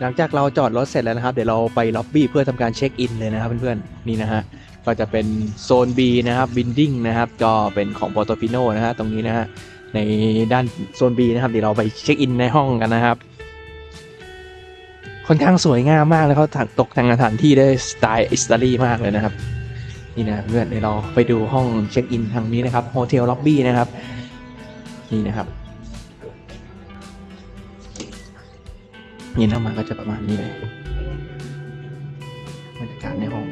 หลังจากเราจอดรถเสร็จแล้วนะครับ เดี๋ยวเราไปล็อบบี้เพื่อทำการเช็คอินเลยนะครับเพื่อนๆนี่นะฮะก็จะเป็นโซน B นะครับบินดิ้งนะครับก็เป็นของปอ r t ฟิโนนะฮะตรงนี้นะฮะในด้านโซน B นะครับเดี๋ยวเราไปเช็คอินในห้องกันนะครับค่อนข้างสวยงามมากแล้วเขาตกแต่งสถานที่ได้สไตล์อิตาลีมากเลยนะครับ นี่นะเพื่อนเดี๋ยวเราไปดูห้องเช็คอินทางนี้นะครับโฮเทลล็อบบี้นะครับนี่นะครับ นี่เข้ามาก็จะประมาณนี้เลยบรรยากาศในห้อง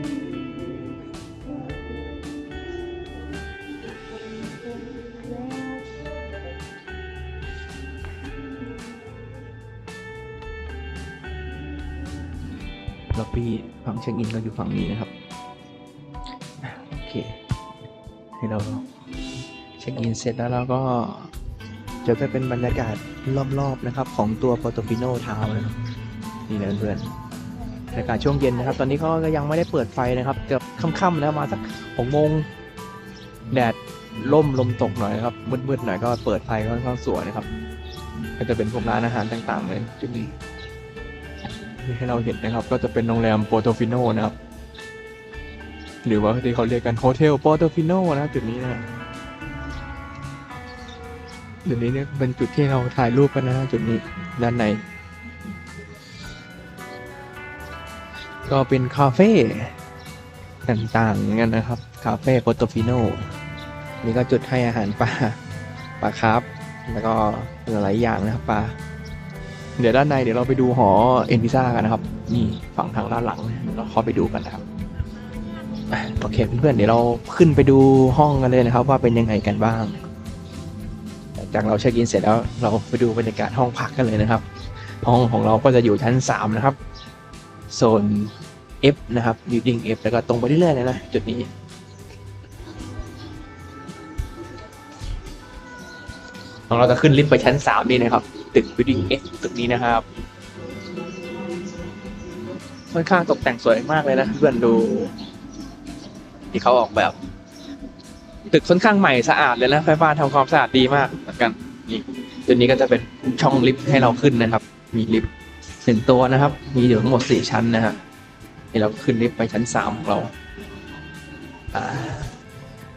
ล็อบบี้ฝั่งเช็คอินก็อยู่ฝั่งนี้นะครับโอเคให้เราเช็คอินเสร็จแล้วเราก็จะจะเป็นบรรยากาศ รอบๆนะครับ ของตัวโปรโตฟิโนทาวนะครับนี่นะเพื่อนบรรยากาศช่วงเย็นนะครับ ตอนนี้เขาก็ยังไม่ได้เปิดไฟนะครับเกือบค่ำๆแล้วมาสักหกโมงแดดล่มลมตกหน่อยนะครับมืดๆหน่อยก็เปิดไฟค่อนข้างสวยนะครับ ก็จะเป็นพวกร้านอาหารต่างๆเลยจุดนี้ที่ให้เราเห็นนะครับ ก็จะเป็นโรงแรมโปรโตฟิโนนะครับ หรือว่าที่เขาเรียกกันโฮเทลโปรโตฟิโนนะครับจุดนี้นะ จุดนี้เนี่ยเป็นจุดที่เราถ่ายรูปกันนะจุดนี้ด้านใน ก็เป็นคาเฟ่ต่างๆกันนะครับ คาเฟ่โปรโตฟิโนนี่ก็จุดให้อาหารปลาปลาคร์ฟแล้วก็หลายอย่างนะครับปลาเดี๋ยวด้านในเดี๋ยวเราไปดูหอเอ็นพิซ่ากันนะครับ นี่ฝั่งทางด้านหลังเราเข้าไปดูกันนะครับโอเคเพื่อนๆเดี๋ยวเราขึ้นไปดูห้องกันเลยนะครับ ว่าเป็นยังไงกันบ้าง จากเราเช็คอินเสร็จแล้วเราไปดูบรรยากาศห้องพักกันเลยนะครับ ห้องของเราก็จะอยู่ชั้น 3 นะครับ โซน F นะครับ building F แล้วก็ตรงไปเรื่อยๆเลยนะจุดนี้ของเราจะขึ้นลิฟต์ไปชั้น 3 นี่นะครับ ตึก building F ตึกนี้นะครับค่อนข้างตกแต่งสวยมากเลยนะเพื่อนดูที่เขาออกแบบ ตึกค่อนข้างใหม่สะอาดเลยนะไฟฟ้าทำความสะอาดดีมาก กันนี่ตัวนี้ก็จะเป็นช่องลิฟต์ให้เราขึ้นนะครับ มีลิฟต์หนึ่งตัวนะครับ มีอยู่ทั้งหมดสี่ชั้นนะฮะนี่เราขึ้นลิฟต์ไปชั้นสามของเราอ่า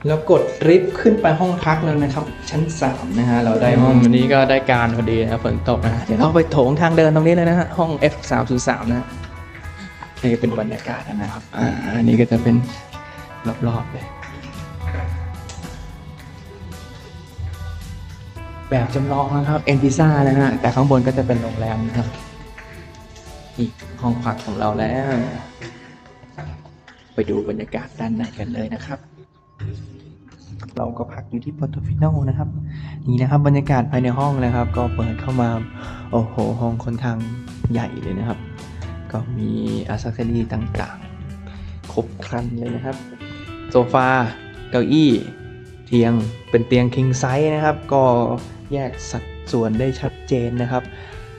แล้วกดลิฟต์ขึ้นไปห้องพักแล้วนะครับ ชั้นสามนะฮะเราได้ห้องวันนี้ก็ได้การพอดีนะครับฝนตกนะฮะเดี๋ยวเราไปโถงทางเดินตรงนี้เลยนะฮะห้อง F 3 0 3นะฮะนี่เป็นบรรยากาศนะครับอ่าอันนี้ก็จะเป็นรอบๆเลย แบบจำลองนะครับเอ็นพิซ่านะฮะแต่ข้างบนก็จะเป็นโรงแรมนะครับนี่ห้องพักของเราแล้ว ไปดูบรรยากาศด้านในกันเลยนะครับ เราก็พักอยู่ที่ปอร์โตฟิโนนะครับ นี่นะครับบรรยากาศภายในห้องนะครับ ก็เปิดเข้ามา โอ้โห ห้องค่อนข้างใหญ่เลยนะครับ ก็มีอัซเซอรี่ต่างๆ ครบครันเลยนะครับ โซฟา เก้าอี้ เตียงเป็นเตียง king size นะครับ ก็ แยกสัดส่วนได้ชัดเจนนะครับ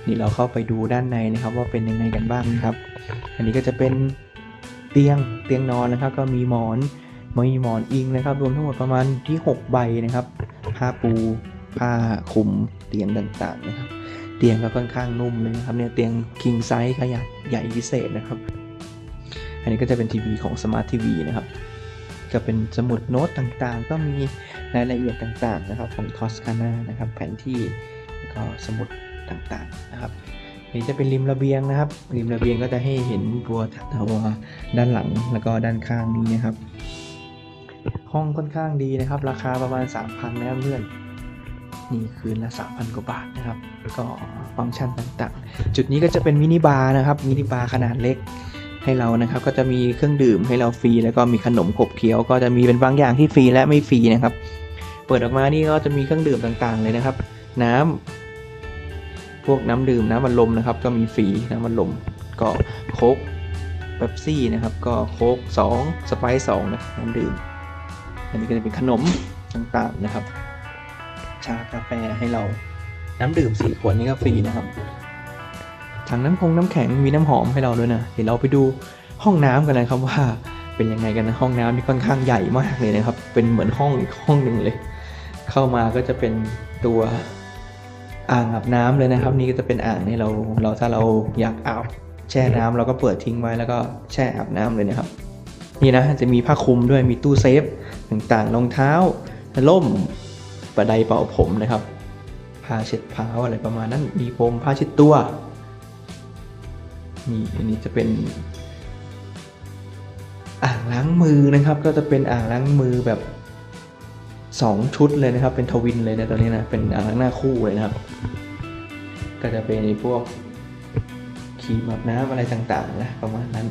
นี่เราเข้าไปดูด้านในนะครับว่าเป็นยังไงกันบ้างนะครับ อันนี้ก็จะเป็นเตียงเตียงนอนนะครับ ก็มีหมอนมีหมอนอิงนะครับ รวมทั้งหมดประมาณที่ 6 ใบนะครับผ้าปูผ้าคลุมเตียงต่างๆนะครับ เตียงก็ค่อนข้างนุ่มเลยนะครับเนี่ยเตียง king size ขนาดใหญ่พิเศษนะครับ อันนี้ก็จะเป็นทีวีของ smart TV นะครับก็เป็นสมุดโน้ตต่างๆ ก็มี รายละเอียดต่างๆนะครับของ Toscana นะครับแผนที่ก็สมุดต่างๆนะครับนนี้จะเป็นริมระเบียงนะครับ ริมระเบียงก็จะให้เห็นตัวตัวด้านหลังแล้วก็ด้านข้างนี้นะครับ ห้องค่อนข้างดีนะครับ ราคาประมาณ 3,000นะครับเพื่อนนี่คืนละ 3,000 กว่าบาทนะครับ แล้วก็ฟังก์ชันต่างๆ จุดนี้ก็จะเป็นมินิบาร์นะครับ มินิบาร์ขนาดเล็กให้เรานะครับ ก็จะมีเครื่องดื่มให้เราฟรี แล้วก็มีขนมขบเคี้ยว ก็จะมีเป็นบางอย่างที่ฟรีและไม่ฟรีนะครับ เปิดออกมานี่ก็จะมีเครื่องดื่มต่างๆ เลยนะครับ น้ำพวกน้ำดื่มน้ำมันลมนะครับ ก็มีฟรีน้ำมันลมก็โค้กเป๊ปซี่นะครับ ก็โค้ก2สไปซ์2นะครับน้ำดื่ม อันนี้ก็จะเป็นขนมต่างๆนะครับ ชากาแฟให้เราน้ำดื่มสี่ขวดนี่ก็ฟรีนะครับถังน้ำคงน้ำแข็งมีน้ำหอมให้เราด้วยนะเดี๋ยวเราไปดูห้องน้ำกันนะครับว่าเป็นยังไงกันนะห้องน้ำนี่ค่อนข้างใหญ่มากเลยนะครับ เป็นเหมือนห้องอีกห้องหนึ่งเลย เข้ามาก็จะเป็นตัวอ่างอาบน้ำเลยนะครับ นี่ก็จะเป็นอ่างนี่เราเราถ้าเราอยากอาบแช่น้ำเราก็เปิดทิ้งไว้แล้วก็แช่อาบน้ำเลยนะครับ นี่นะจะมีผ้าคลุมด้วยมีตู้เซฟต่างๆรองเท้าล่มประไดเป่าผมนะครับผ้าเช็ดเท้าอะไรประมาณนั้นมีผมผ้าเช็ดตัวนี่อันนี้จะเป็นอ่างล้างมือนะครับ ก็จะเป็นอ่างล้างมือแบบ สองชุดเลยนะครับ เป็นทวินเลยนะตอนนี้นะเป็นอ่างล้างหน้าคู่เลยนะครับ ก็จะเป็นพวกครีมอาบน้ำอะไรต่างๆนะประมาณนั้น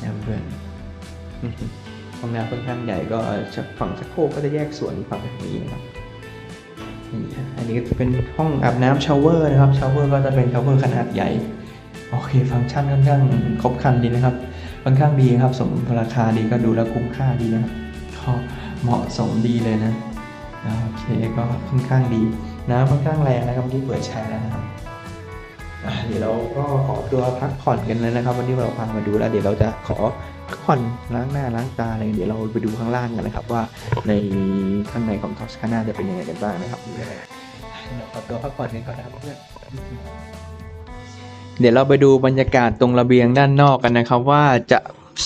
นะเพื่อนห้องน้ำค่อนข้างใหญ่ก็ฝั่งชักโครกก็จะแยกส่วนฝั่งแบบนี้นะครับนี่อันนี้ก็จะเป็นห้องอาบน้ำชาวเวอร์นะครับชาวเวอร์ก็จะเป็นชาวเวอร์ขนาดใหญ่โอเคฟังก์ชันค่อนข้างครบครันดีนะครับค่อนข้างดีครับ สมราคาดีก็ดูแล้วคุ้มค่าดีนะครับ เหมาะสมดีเลยนะอ่าโอเคก็ค่อนข้างดีน้ำค่อนข้างแรงนะครับที่เปิดใช้แล้วนะครับอะเดี๋ยวเราก็ขอตัวพักผ่อนกันเลยนะครับ วันนี้เราพามาดูแล้ว เดี๋ยวเราจะขอพักผ่อนล้างหน้าล้างตาอะไรเดี๋ยวเราไปดูข้างล่างกันนะครับว่าในข้างในของทอสคาน่าจะเป็นยังไงกันบ้างนะครับเดี๋ยวขอตัวพักผ่อนกันก่อนนะครับเพื่อนเดี๋ยวเราไปดูบรรยากาศตรงระเบียงด้านนอกกันนะครับ ว่าจะ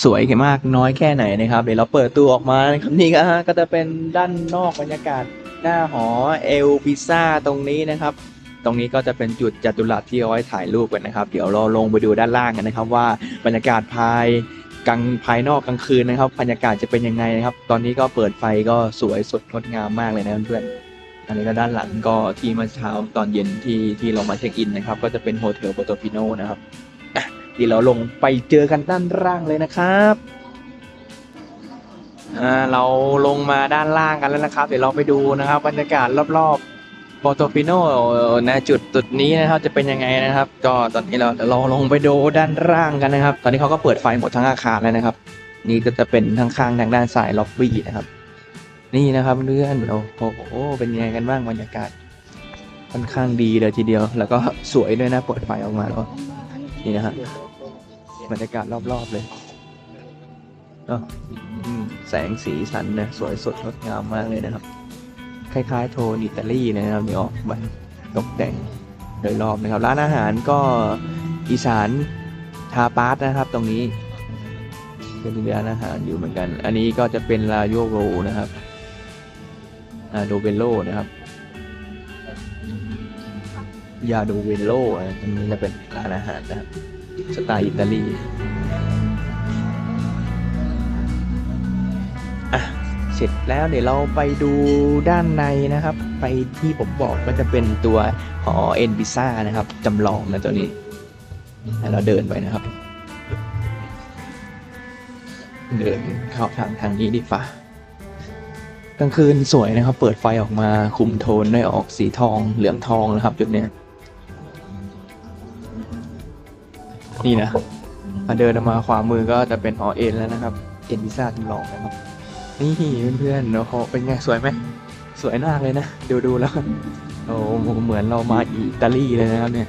สวยมากน้อยแค่ไหนนะครับ เดี๋ยวเราเปิดตู้ออกมานะครับนี่ก็ก็จะเป็นด้านนอกบรรยากาศหน้าหอเอลพิซ่าตรงนี้นะครับ ตรงนี้ก็จะเป็นจุดจัตุรัสที่เอาไว้ถ่ายรูปกันนะครับ เดี๋ยวเราลงไปดูด้านล่างกันนะครับ ว่าบรรยากาศภายกลางภายนอกกลางคืนนะครับ บรรยากาศจะเป็นยังไงนะครับ ตอนนี้ก็เปิดไฟก็สวยสดงดงามมากเลยนะเพื่อนอันนี้ก็ด้านหลังก็ที่เมื่อเช้าตอนเย็นที่ที่เรามาเช็คอินนะครับ ก็จะเป็นโฮเทลโปโตฟิโนนะครับ ดี๋ยวเราลงไปเจอกันด้านล่างเลยนะครับเราลงมาด้านล่างกันแล้วนะครับ เดี๋ยวเราไปดูนะครับบรรยากาศรอบๆโปโตฟิโนนะจุดจุดนี้นะครับจะเป็นยังไงนะครับ ก็ตอนนี้เราเดี๋ยวเราลงไปดูด้านล่างกันนะครับ ตอนนี้เขาก็เปิดไฟหมดทั้งอาคารแล้วนะครับ นี่ก็จะเป็นทางข้างทางด้านซ้ายล็อบบี้นะครับ นี่นะครับเพื่อนโอ้โหเป็นยังไงกันบ้างบรรยากาศค่อนข้างดีเลยทีเดียว แล้วก็สวยด้วยนะเปิดไฟออกมาแล้วนี่นะฮะ บรรยากาศรอบๆเลยเนอะอืมแสงสีสันนะสวยสดงดงามมากเลยนะครับ คล้ายๆ โทนอิตาลีนะครับนี่ออกมาตกแต่งโดยรอบนะครับ ร้านอาหารก็อีสานทาปาร์ตนะครับ ตรงนี้เป็นร้านอาหารอยู่เหมือนกัน อันนี้ก็จะเป็นลาโยโรนะครับอาโดเวโลนะครับยาโดเวโลอันนี้จะเป็นร้านอาหารนะครับ สไตล์อิตาลีอะเสร็จแล้วเดี๋ยวเราไปดูด้านในนะครับ ไปที่ผมบอกก็จะเป็นตัวหอเอ็นพิซ่านะครับจำลองนะตัวนี้ให้เราเดินไปนะครับ เดินเข้าทางทางนี้ดีฟ้ากลางคืนสวยนะครับ เปิดไฟออกมาคุมโทนได้ออกสีทองเหลืองทองนะครับจุดเนี้ย นี่นะมาเดินมาขวามือก็จะเป็นหอเอ็นแล้วนะครับ เอ็นพิซ่าจำลองนะครับ นี่เพื่อนๆโอ้โหเป็นไงสวยไหม สวยมากเลยนะ ดูดูแล้วโอ้โหเหมือนเรามาอิตาลีเลยนะครับเนี่ย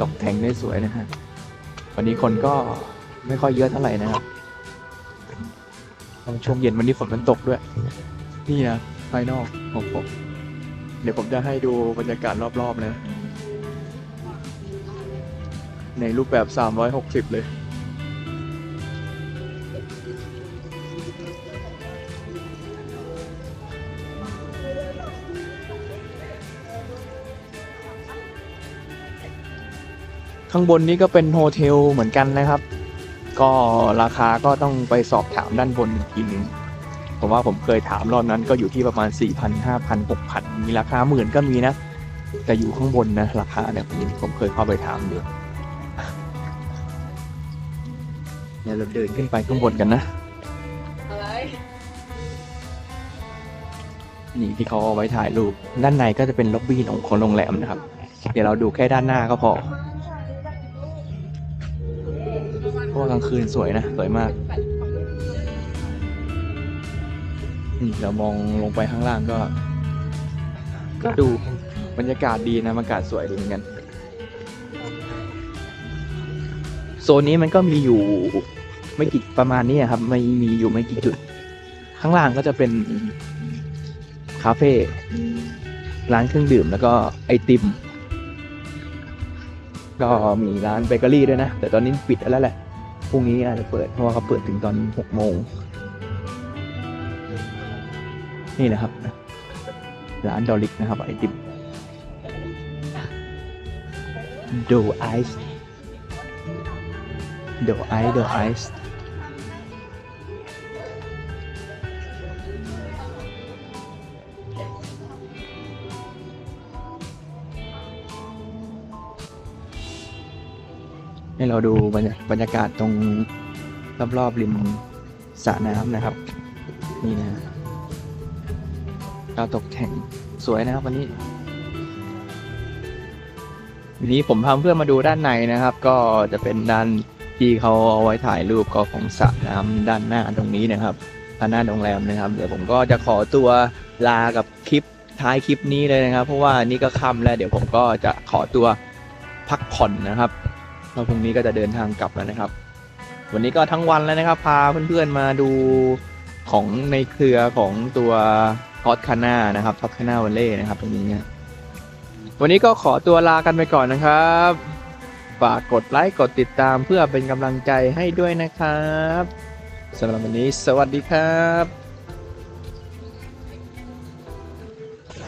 ตกแต่งได้สวยนะฮะ วันนี้คนก็ไม่ค่อยเยอะเท่าไหร่นะครับช่วงเย็นวันนี้ฝนมันตกด้วย นี่นะภายนอกของผม เดี๋ยวผมจะให้ดูบรรยากาศรอบๆนะ ในรูปแบบ 360 เลย ข้างบนนี้ก็เป็นโฮเทลเหมือนกันนะครับ ก็ราคาก็ต้องไปสอบถามด้านบนอีกทีนึงผมว่าผมเคยถามรอบนั้นก็อยู่ที่ประมาณ 4 0 0 0 5 0 0 6,000 มีราคาหมื่นก็มีนะ แต่อยู่ข้างบนนะ ราคาเนี่ยผมผมเคยเข้าไปถามอยู่ เนี่ยเราเดินขึ้นไปข้างบนกันนะ อะไรนี่ที่เขาเอาไว้ถ่ายรูป ด้านในก็จะเป็นล็อบบี้ของของโรงแรมนะครับ เดี๋ยวเราดูแค่ด้านหน้าก็พอเพราะว่ากลางคืนสวยนะ สวยมาก นี่เรามองลงไปข้างล่างก็ ก็ดูบรรยากาศดีนะบรรยากาศสวยดีเหมือนกัน นนี้มันก็มีอยู่ไม่กี่ประมาณนี้ครับ ไม่มีอยู่ไม่กี่จุด ข้างล่างก็จะเป็นคาเฟ่ร้านเครื่องดื่มแล้วก็ไอติม ก็มีร้านเบเกอรี่ด้วยนะ แต่ตอนนี้ปิดแล้วแหละพรุ่งนี้อาจจะเปิดเพราะว่าเขาเปิดถึงตอนหกโมงนี่นะครับร้านดอลิกนะครับไอติมโดไอซ์ โดไอซ์โดไอซ์ให้เราดูบรรยารรยากาศตรงรอบๆริมสระน้ำนะครับ นี่นะเราตกแต่งสวยนะครับวันนี้วันนี้ผมพาเพื่อนมาดูด้านในนะครับ ก็จะเป็นด้าน ที่เขาเอาไว้ถ่ายรูปก็ของสระน้ำด้านหน้าตรงนี้นะครับด้านหน้าโรงแรมนะครับ เดี๋ยวผมก็จะขอตัวลากับคลิปท้ายคลิปนี้เลยนะครับ เพราะว่านี่ก็ค่ำแล้ว เดี๋ยวผมก็จะขอตัวพักผ่อนนะครับเราพรุ่งนี้ก็จะเดินทางกลับแล้วนะครับ วันนี้ก็ทั้งวันแล้วนะครับ พาเพื่อนๆมาดูของในเครือของตัวทอตคาน่านะครับทอตคาน่าวันเล่นะครับตรงนี้วันนี้ก็ขอตัวลากันไปก่อนนะครับ ฝากกดไลค์กดติดตามเพื่อเป็นกำลังใจให้ด้วยนะครับสำหรับวันนี้ สวัสดีครับ